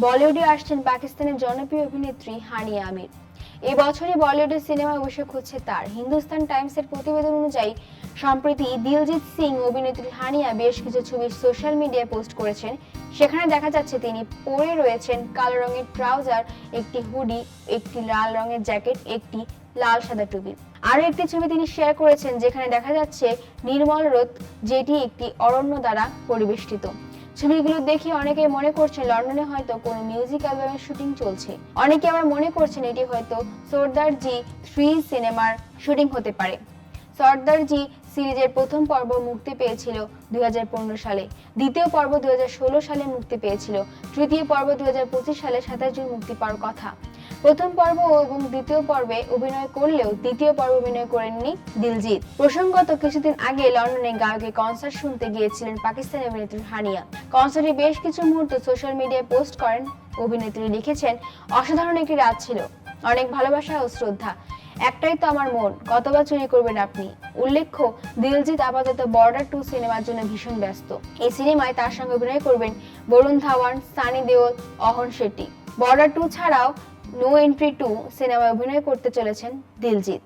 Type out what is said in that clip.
বলিউডে আসছেন পাকিস্তানের জনপ্রিয় অভিনেত্রী হানিয়া আমির। এই বছরই বলিউডের সিনেমায় অভিষেক হচ্ছে তার। হিন্দুস্তান টাইমসের প্রতিবেদন অনুযায়ী, সম্প্রতি দিলজিৎ সিং অভিনেত্রী হানিয়া বেশ কিছু ছবি সোশ্যাল মিডিয়ায় পোস্ট করেছেন। সেখানে দেখা যাচ্ছে তিনি পরে রয়েছেন কালো রঙের ট্রাউজার, একটি হুডি, একটি লাল রঙের জ্যাকেট, একটি লাল সাদা টুপি। আরও একটি ছবি তিনি শেয়ার করেছেন, যেখানে দেখা যাচ্ছে নির্মল রোদ, যেটি একটি অরণ্য দ্বারা পরিবেষ্টিত। ছবিগুলো দেখে অনেকে মনে করছে লন্ডনে হয়তো কোন মিউজিক অ্যালবামের শুটিং চলছে। অনেকে আবার মনে করছেন এটি হয়তো সর্দার জি থ্রি সিনেমার শুটিং হতে পারে। সর্দার জি সিরিজের প্রথম পর্ব মুক্তি পেয়েছিল দুই হাজার পনেরো সালে। দ্বিতীয় পর্ব দুই হাজার ষোলো সালে মুক্তি পেয়েছিল। তৃতীয় পর্ব দুই হাজার পঁচিশ সালে সাতাশ জুন মুক্তি পাওয়ার কথা। প্রথম পর্ব এবং দ্বিতীয় পর্বে অভিনয় করলেও দ্বিতীয় পর্ব অভিনয় করেননি দিলজিৎ। প্রসঙ্গত কিছুদিন আগে লন্ডনে গায়কের কনসার্ট শুনতে গিয়েছিলেন পাকিস্তানি অভিনেত্রী হানিয়া। কনসার্টে বেশ কিছু মুহূর্ত সোশ্যাল মিডিয়ায় পোস্ট করেন। অভিনেত্রী লিখেছেন, অসাধারণ একটি রাত ছিল। অনেক ভালোবাসা ও শ্রদ্ধা। একটাই তো আমার মন, কতবার চুরি করবেন আপনি? উল্লেখ্য, দিলজিৎ আপাতত বর্ডার টু সিনেমার জন্য ভীষণ ব্যস্ত। এই সিনেমায় তার সঙ্গে অভিনয় করবেন বরুণ ধাওয়ান, সানি দেওল, অহন শেট্টি। বর্ডার টু ছাড়াও নো এন্ট্রি টু সিনেমায় অভিনয় করতে চলেছেন দিলজিৎ।